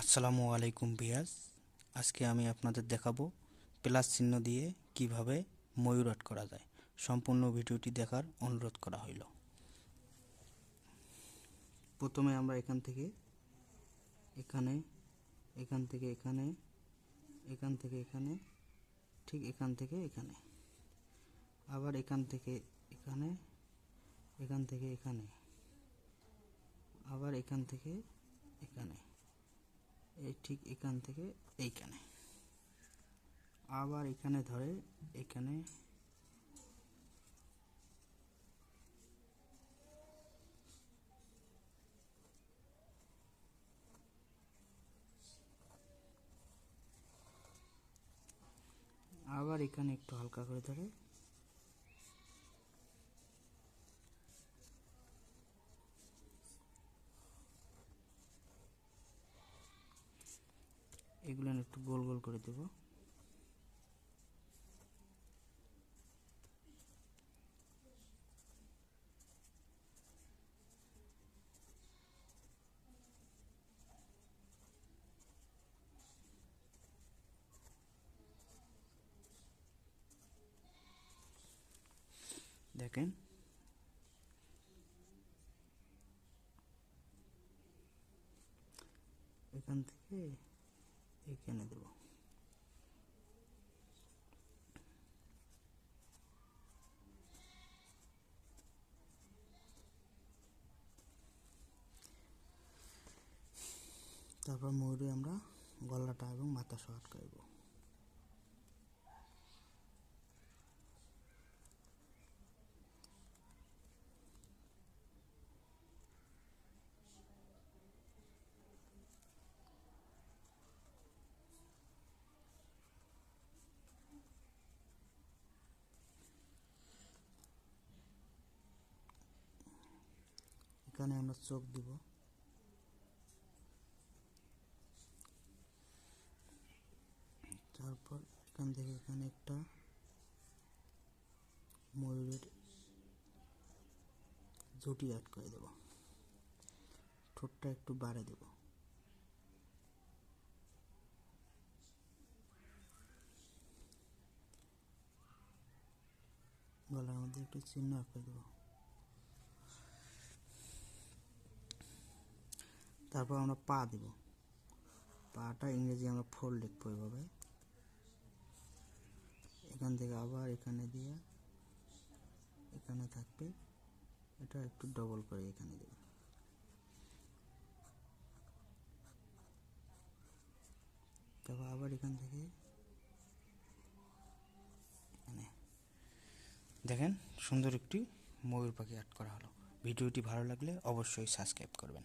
আসসালামু আলাইকুম বিয়াজ আজকে আমি আপনাদের দেখাবো প্লাস চিহ্ন দিয়ে কীভাবে ময়ূর আর্ট করা যায়। সম্পূর্ণ ভিডিওটি দেখার অনুরোধ করা হইল। প্রথমে আমরা এখান থেকে, এখানে, এখান থেকে এখানে, এখান থেকে এখানে, ঠিক এখান থেকে এখানে। আবার এখান থেকে এখানে, এখান থেকে এখানে। আবার এখান থেকে এখানে। এই ঠিক এখান থেকে এইখানে। আবার এখানে ধরে, এখানে। আবার এখানে একটু হালকা করে ধরে। এগুলো একটু গোল গোল করে দেব। দেখেন। এখান থেকে এখানে দেব। তারপর ময়ূরে আমরা গলাটা এবং মাথা সহ আটকাইব এখানে আমরা চোখ দিব। তারপর এখান থেকে এখানে একটা ময়ূরের জুটি আট করে দেব। ঠোঁটটা একটু বাড়ে দেব। গলার মধ্যে একটু চিহ্ন আঁকে দেবো। তারপর আমরা পা দেব। পাটা ইংরেজি আমরা ফোর লিখব এভাবে। এখান থেকে আবার এখানে দিয়ে এখানে থাকবে। এটা একটু ডবল করে এখানে দেব। তারপর আবার এখান থেকে এখানে। দেখেন সুন্দর একটি ময়ূর পাখি আর্ট করা হলো। ভিডিওটি ভালো লাগলে অবশ্যই সাবস্ক্রাইব করবেন।